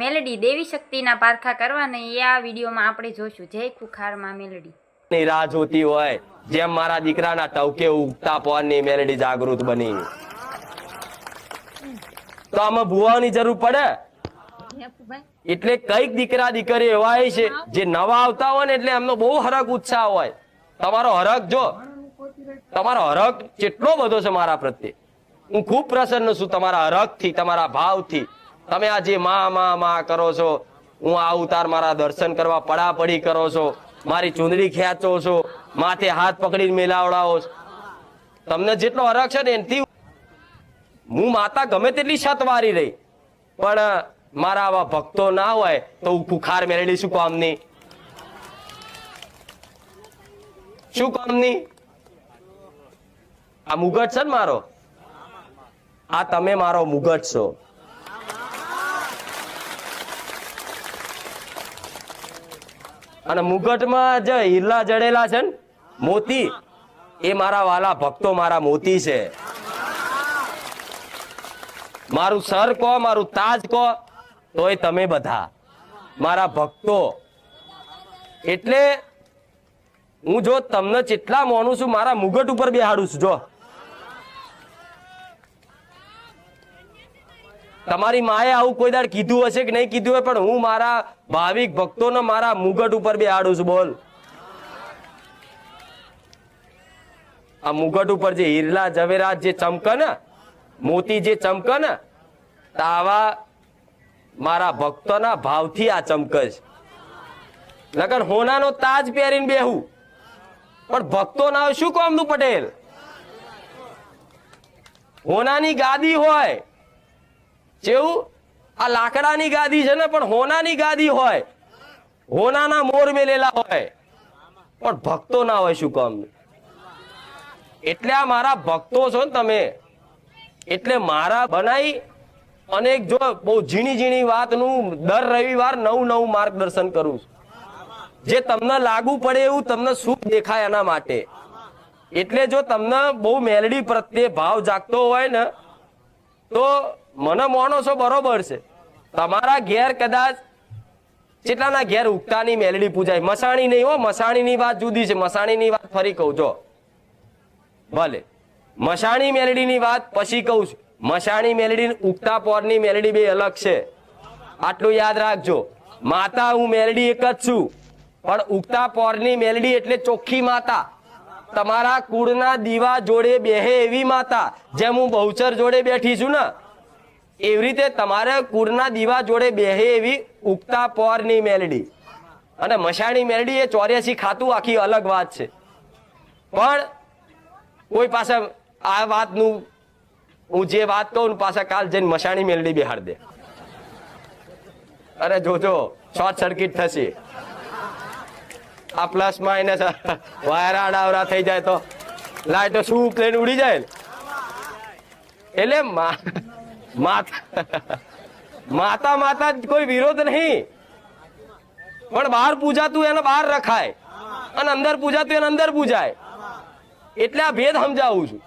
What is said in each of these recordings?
મેલડી દેવી શક્તિના પારખા કરવાને એ આ વિડીયોમાં આપણે જોશું. જય ખુખારમાં મેલડી. રાહ જોતી હોય, જેમ મારા દીકરાના ટવકે ઉગતા પોરની મેલડી જાગૃત બની. તો આમાં ભૂવાની જરૂર પડે? એટલે કંઈક દીકરા દીકરી એવા છે, જે નવા આવતા હોય ને એટલે એમનો બહુ હરક ઉત્સાહ હોય. તમારો હરક જો, તમારો હરક કેટલો બધો છે મારા પ્રત્યે. હું ખૂબ પ્રસન્ન છું તમારા હરકથી તમારા ભાવથી. તમે આ જે મા મા મા કરો છો. હું આ અવતાર મારા દર્શન કરવા પડાપડી કરો છો. મારી ચૂંદડી ખેંચો છો. માથે હાથ પકડીને મેલાવડાવો તમને જેટલો હરક છે ને એનાથી હું માતા ગમે તેટલી છતવારી રહી. પણ મારા આવા ભક્તો ના હોય તો હું કુખાર મેળવી શું કામની શું કામની આ મુગટ છે ને મારો? આ તમે મારો મુગટ છો. અને મુગટમાં જે હીરલા જડેલા છે ને, મોતી, એ મારા વાલા ભક્તો મારા મોતી છે. મારું સર કહો, મારું તાજ કહો, તોય તમે બધા, મારા ભક્તો. એટલે હું જો તમને જેટલા માનું છું, મારા મુગટ ઉપર બેહાડું છું, જો. તમારી માએ આવું કોઈ દાડ કીધું હશે કે નહીં કીધું હોય, પણ હું મારા ભાવિક ભક્તોને મારા મુગટ ઉપર બેહાડું છું, બોલ. આ મુગટ ઉપર જે હીરલા જવેરાત જે ચમકે ને મોતી જે ચમકે ને તાવા મારા ભક્તોના ભાવથી આ ચમકે છે લગન હોનાનો તાજ પહેરીને બેહું. પણ ભક્તો ના શું કોમનું પટેલ? હોનાની ગાદી હોય જેવું આ લાકડાની ગાદી છે ને, પણ હોનાની ગાદી હોય. હોનાના મોર મેલેલા હોય. પણ ભક્તો ના હોય શું કામ? એટલે આ મારા ભક્તો છો ને તમે. એટલે મારા બનાવી અને જો બહુ ઝીણી ઝીણી વાતનું દર રવિવાર નવું નવું માર્ગદર્શન કરું છું. જે તમને લાગુ પડે એવું તમને શું દેખાય એના માટે. એટલે જો તમને બહુ મેલડી પ્રત્યે ભાવ જાગતો હોય ને, તો મને માનો છો બરોબર છે. તમારા ઘેર કદાચ કેટલાના ઘેર ઉગતાની મેલડી પૂજાય. મસાણી નહીં હો, મસાણીની વાત જુદી છે. મસાણીની વાત ફરી કહું, જો. ભલે. મસાણી મેલડીની વાત પછી કહું છું. મસાણી મેલડી ઉગતા પોરની મેલડી બે અલગ છે. આટલું યાદ રાખજો. માતા, હું મેલડી એક જ છું. પણ ઉગતા પોરની મેલડી એટલે ચોખ્ખી માતા. તમારા કુળના દીવા જોડે બેહે એવી માતા. જેમ હું બહુચર જોડે બેઠી છું ને એવી રીતે તમારે કુળના દીવા જોડે બેહે એવી ઉગતા પોરની મેલડી. અને મશાણી મેલડી એ ચોર્યાસી ખાતું આખી અલગ વાત છે. પણ કોઈ પાસે આ વાતનું, હું જે વાત કહું પાસે કાલ જઈને મશાણી મેલડી બિહાડ દે. અરે જોજો, શોર્ટ સર્કિટ થશે. આ પ્લસ માઇનસ વાયર આડાવરા થઈ જાય તો. લાઈટો શું પ્લેન ઉડી જાય એટલે મા- માતા માતા કોઈ વિરોધ નહીં. પણ બહાર પૂજાતું એને બહાર રખાય. અને અંદર પૂજાતું એને અંદર પૂજાય. એટલે આ ભેદ સમજાવું છું.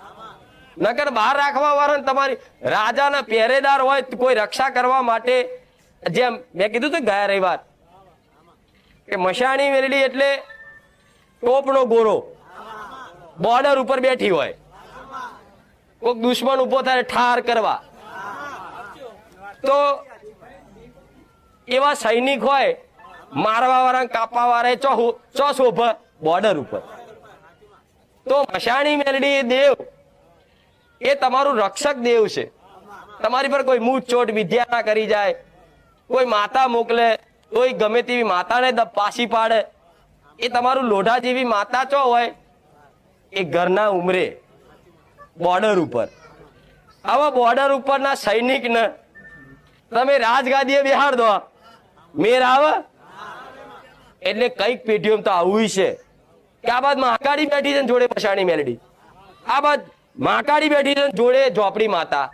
નકર બહાર રાખવા વાળા તમારી રાજાના પહેરેદાર હોય તો કોઈ રક્ષા કરવા માટે જેમ મેં કીધું હતું ગયા રવિવાર, કે મશાણી વેરડી એટલે ટોપનો ગોરો. બોર્ડર ઉપર બેઠી હોય. કોઈક દુશ્મન ઊભો થાય ઠાર કરવા. તો એવા સૈનિક હોય, મારવા વાળા કાપવા વાળા ચો શોભ બોર્ડર ઉપર. તો મશાણી મેલડી દેવ, એ તમારું રક્ષક દેવ છે. તમારી પર કોઈ મૂઠ ચોટ વિદ્યા કરી જાય, કોઈ માતા મોકલે, કોઈ ગમે તેવી માતાને પાછી પાડે, એ તમારું લોઢા જેવી માતા ચો હોય, એ ઘરના ઉમરે બોર્ડર ઉપર. આવા બોર્ડર ઉપરના સૈનિકને તમે રાજગાદીએ બિહાર દો. મેર આવે. એટલે કંઈક પેઢીઓમાં તો આવું છે. કે આ બાદ મહાકાળી બેઠી છે જોડે પછાણી મેલડી. આ બાદ મહાકાળી બેઠી છે જોડે ઝોપડી માતા.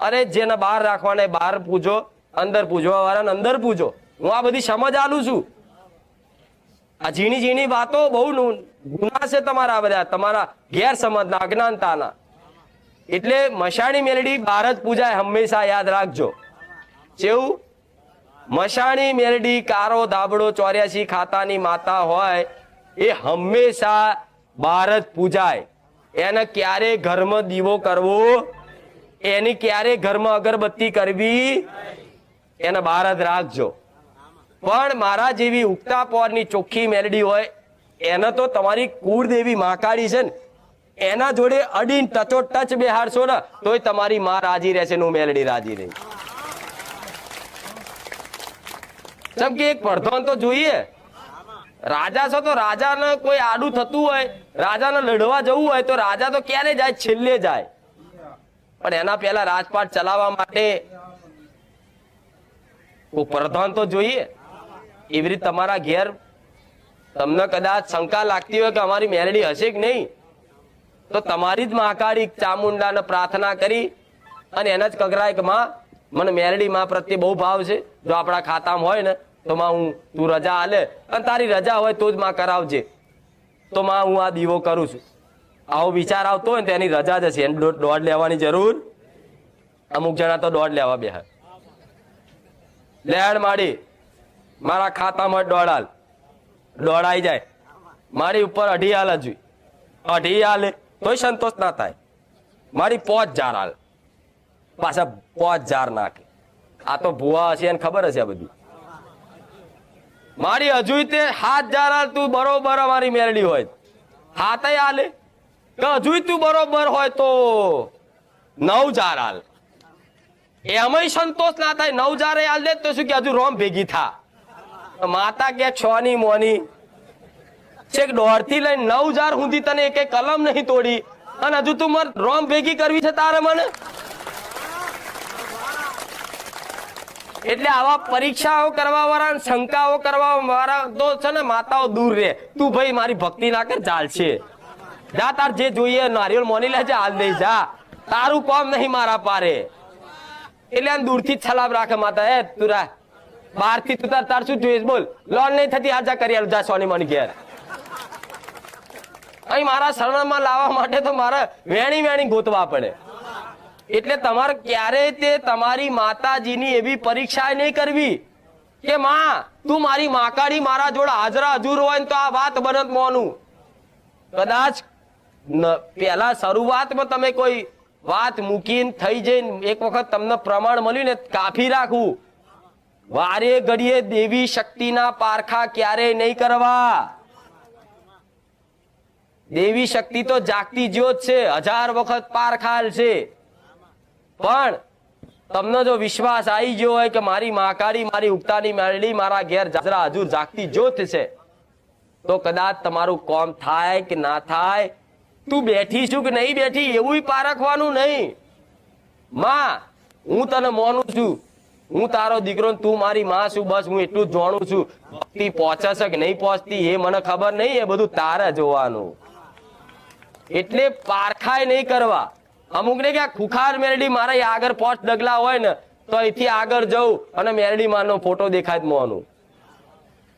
અરે જેને બહાર રાખવાને બહાર પૂજો, અંદર પૂજવા વાળાને અંદર પૂજો. હું આ બધી સમજ આલું છું. આ ઝીણી ઝીણી વાતો બહુ ગુના છે તમારા બધા, તમારા ગેરસમજના, અજ્ઞાનતાના. એટલે મશાણી મેલડી બહાર જ પૂજાય, હંમેશા યાદ રાખજો. જેવું? મશાણી મેરડી, કારો, ધાબળો, ચોર્યાસી ખાતાની માતા હોય, એ હંમેશા બહાર જ પૂજાય. એને ક્યારે ઘરમાં દીવો કરવો? એની ક્યારે ઘરમાં અગરબત્તી કરવી? એને બહાર જ રાખજો. પણ મારા જેવી ઉગતા પોરની ચોખ્ખી મેલડી હોય, એને તો તમારી કુળદેવી માકાળી છે ને. એના જોડે અડીન ટચો ટચ બેહાડશો ને, તોય તમારી માં રાજી રહેશે હું મેલડી રાજી રહી કે એક પ્રધાન તો જોઈએ. રાજા છો તો રાજાને કોઈ આડું થતું હોય, રાજાને લડવા જવું હોય તો રાજા તો ક્યારે જાય? છેલ્લે જાય. પણ એના પહેલા રાજપાટ ચલાવવા માટે કોઈ પ્રધાન તો જોઈએ. એવી રીતે તમારા ઘેર તમને કદાચ શંકા લાગતી હોય કે અમારી મેરડી હશે કે નહીં? તો તમારી જ મહાકાળી ચામુંડાને પ્રાર્થના કરી અને એને જ કગરાય કે માં મને મેરડી માં પ્રત્યે બહુ ભાવ છે. જો આપણા ખાતામાં હોય ને તો માં હું, તું રજા આલે અને તારી રજા હોય તો જ માં કરાવજે. તો માં હું આ દીવો કરું છું. આવો વિચાર આવતો હોય ને તેની રજા જ હશે એને દોડ લેવાની જરૂર અમુક જણા તો દોઢ લેવા બે લેણ માડી, મારા ખાતામાં દોડાલ. દોડાઈ જાય. મારી ઉપર અઢી હાલ હજુ અઢી હાલે તોય સંતોષ ના થાય. મારી પોચ જાર હાલ. પાછા પોચ જાર નાખે. આ તો ભુવા હશે એને ખબર હશે આ બધી. મારી હજુ તે હાથ જાર તું બરોબર અમારી મેરડી હોય. હાથે હાલે કે હજુ તું બરોબર હોય તો નવ જાર હાલ એમાંય સંતોષ ના થાય, નવ જારે હાલ દે તો શું કે હજુ રોમ ભેગી થા. માતા કે છ ની મોની, છેક દોઢથી લઈને નવ જાર સુધી તને એક કલમ નહીં તોડી. અને હજુ તું મારે રોમ ભેગી કરવી છે તારે મને? એટલે આવા પરીક્ષાઓ કરવા વાળા શંકાઓ કરવા વાળા તો છે ને માતાઓ દૂર રહે. તું ભાઈ મારી ભક્તિ ના કર ચાલશે જા તાર જે જોઈએ, નારિયેળ મોની લેજે, હાલ દઈ જા. તારું કોમ નહીં મારા પારે. એટલે આમ દૂરથી જ સલામ રાખે માતા. એ, તું રા. બહારથી તું તાર તાર શું જોઈએ બોલ. લોન નહીં થતી આજા કરી આલું, જા સોની મન ઘેર. અહીં મારા શરણમાં લાવવા માટે તો મારે વેણી વેણી ગોતવા પડે. એટલે તમારે ક્યારેય તે તમારી માતાજીની એવી પરીક્ષા નહીં કરવી? કે માં, તું મારી માકાડી મારા જોડે હાજરા હજુર હોય ને તો આ વાત બનત મોનું. કદાચ પેલા શરૂઆતમાં તમે કોઈ વાત મૂકીને થઈ જઈને એક વખત તમને પ્રમાણ મળ્યું ને કાફી રાખવું. વારે ઘડીએ દેવી શક્તિના પારખા ક્યારેય નહીં કરવા. દેવી શક્તિ તો જાગતી જ્યોત છે, હજાર વખત પારખાલ છે. પણ તમને જો વિશ્વાસ આવી ગયો હોય કે મારી માકારી મારી ઉગતાની મેળડી મારા ઘેર જાજરા હજુ જાગતી જોત છે તો કદાચ તમારું કોમ થાય કે ના થાય? તું બેઠી છું કે નહીં બેઠી, એવું પારખવાનું નહીં. માં, હું તને મોનું છું. હું તારો દીકરો તું મારી માં છું, બસ હું એટલું જ જાણું છું. ભક્તિ પહોંચે છે કે નહીં પહોંચતી એ મને ખબર નહીં, એ બધું તારે જોવાનું. એટલે પારખાય નહીં કરવા. અમુક ને ક્યાં ખુખાર મેરડી મારા આગળ પોચ ડગલા હોય ને, તો અહીંથી આગળ જવું અને મેરડી માનો ફોટો દેખાય મોનું.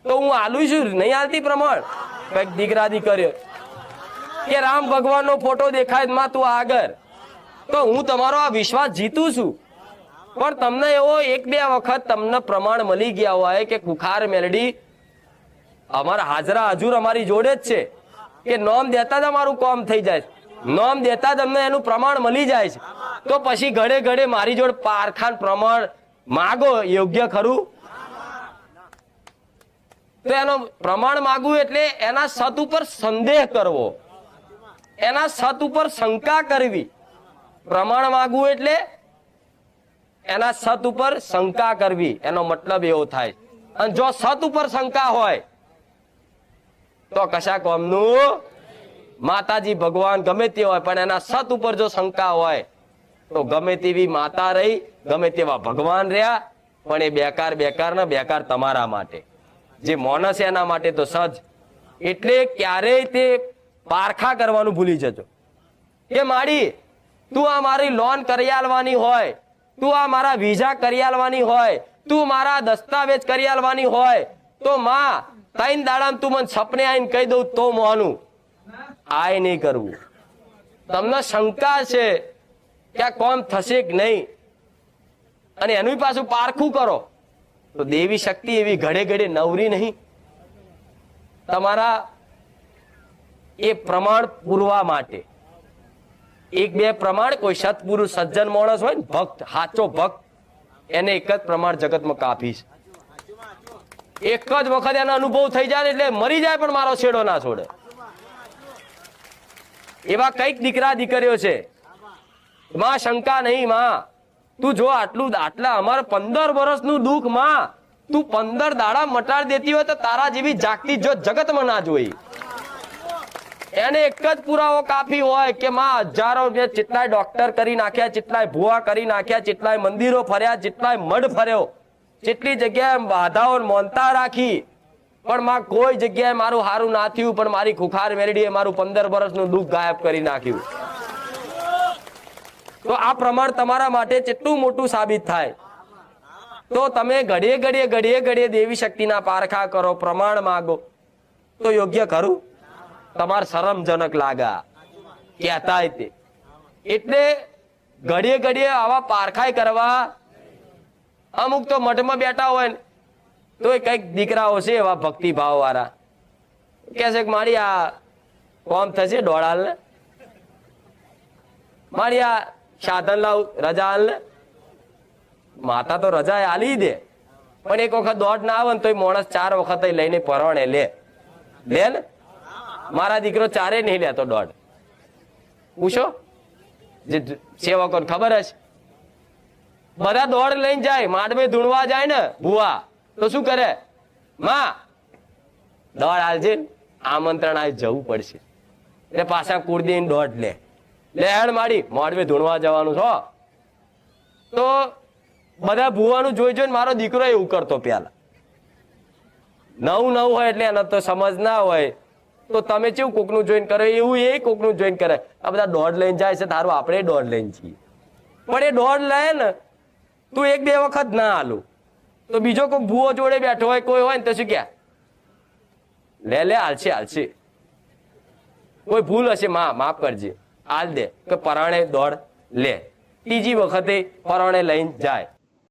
તો હું આલું છું, નહીં હાલતી પ્રમાણ? કંઈક દીકરા દીકરીઓ કે રામ ભગવાનનો ફોટો દેખાયમાં તું આગળ. તો હું તમારો આ વિશ્વાસ જીતું છું. પણ તમને એવો એક બે વખત તમને પ્રમાણ મળી ગયા હોય કે કુખાર મેલડી અમારા હાજરા હજુર અમારી જોડે જ છે. કે નોમ દેતા જ અમારું કોમ થઈ જાય. નોમ દેતા તમને એનું પ્રમાણ મળી જાય છે. તો પછી ઘડે ઘડે મારી જોડે પારખાન પ્રમાણ માગો, યોગ્ય ખરું? તો એનો પ્રમાણ માગવું એટલે એના સત ઉપર સંદેહ કરવો. એના સત ઉપર શંકા કરવી. પ્રમાણ માગવું એટલે એના સત ઉપર શંકા કરવી. એનો મતલબ એવો થાય. અને જો સત ઉપર શંકા હોય, તો કશા કોમનું માતાજી ભગવાન ગમે તે હોય, પણ એના સત ઉપર જો શંકા હોય, તો ગમે તેવી માતા રહી, ગમે તેવા ભગવાન રહ્યા, પણ એ બેકાર બેકાર ને, બેકાર તમારા માટે. જે મોનસ એના માટે તો સજ. એટલે ક્યારેય તે પારખા કરવાનું ભૂલી જજો. કે માડી, તું આ મારી લોન કરી હોય, તું આ મારા વિઝા કરી હોય, તું મારા દસ્તાવેજ કરી હોય, તો માં તૈન દાડામ તું મને સપને આવીને કહી દઉં તો મોનું આય નહીં કરવું. તમને શંકા છે કે આ કોમ થશે કે નહીં? અને એનું પાછું પારખું કરો. તો દેવી શક્તિ એવી ઘડે ઘડે નવરી નહીં. તમારા એ પ્રમાણ પૂરવા માટે. એક બે પ્રમાણ, કોઈ સત્પુરુષ, સજ્જન માણસ હોય ને, ભક્ત, સાચો ભક્ત, એને એક જ પ્રમાણ જગતમાં કાપીશ એક જ વખત એનો અનુભવ થઈ જાય એટલે મરી જાય પણ મારો છેડો ના છોડે. એવા કંઈક દીકરા દીકરીઓ છે. માં શંકા નહીં, માં. તું જો આટલું આટલા અમારે પંદર વર્ષનું દુઃખ, માં. તું પંદર દાડા મટાડી દેતી હોય તો તારા જેવી જાગતી જો જગતમાં ના જોઈ. એને એક જ પુરાવો કાફી હોય કે માં હજારો જેટલાય ડોક્ટર કરી નાખ્યા જેટલાય ભુવા કરી નાખ્યા જેટલાય મંદિરો ફર્યા જેટલાય મઢ ફર્યો. જેટલી જગ્યાએ બાધાઓ મોનતા રાખી. પણ માં કોઈ જગ્યાએ મારું હારું ના થયું, પણ મારી ખુખાર મેરડીએ મારું પંદર વર્ષનું દુઃખ ગાયબ કરી નાખ્યું. તો આ પ્રમાણ તમારા માટે કેટલું મોટું સાબિત થાય? તો તમે ઘડીએ ઘડીએ ઘડીએ ઘડીએ દેવી શક્તિના પારખા કરો, પ્રમાણ માગો. તો યોગ્ય ખરું? તમારે શરમજનક લાગા. કહેતા એટલે ઘડીએ ઘડીએ આવા પારખાય કરવા અમુક તો મઠમાં બેઠા હોય ને તો કંઈક દીકરાઓ છે એવા ભક્તિભાવ વાળા કે છે કે મારી આ કોમ થશે દોડાલ ને મારી આ સાધન લાવ રજા હાલ ને માતા તો રજા આલી દે. પણ એક વખત દોડ ના આવે ને તો માણસ ચાર વખત લઈને પરણે લે. લે ને? મારા દીકરો ચારે નહીં લેતો દોઢ. પૂછો? જે સેવકોને ખબર હશે? બધા દોડ લઈને જાય માંડવે ધૂણવા જાય ને, ભુવા. તો શું કરે? માં, દોડ હાલજે. આમંત્રણ આ જવું પડશે. એટલે પાછા કુળદીને દોડ લે. લે, હેડ માડી માંડવે ધૂણવા જવાનું છો તો બધા ભૂવાનું જોઈ જોઈને મારો દીકરો એવું કરતો પેલા. નવું નવું હોય એટલે એને તો સમજ ના હોય. તો તમે કેવું કોકનું જોઈન કરે? એવું એ કોકનું જોઈન કરે. આ બધા દોડ લઈને જાય છે, તારું આપણે દોડ લઈને છીએ પણ એ દોડ લે ને, તું એક બે વખત ના હાલું. તો બીજો કોઈ ભૂવો જોડે બેઠો હોય, કોઈ હોય ને તો શું ક્યાં લે લે હાલશે હાલશે કોઈ ભૂલ હશે, માં, માફ કરજે. હાલ દે. કે પરાણે દોડ લે. ત્રીજી વખતે પરાણે લઈને જાય.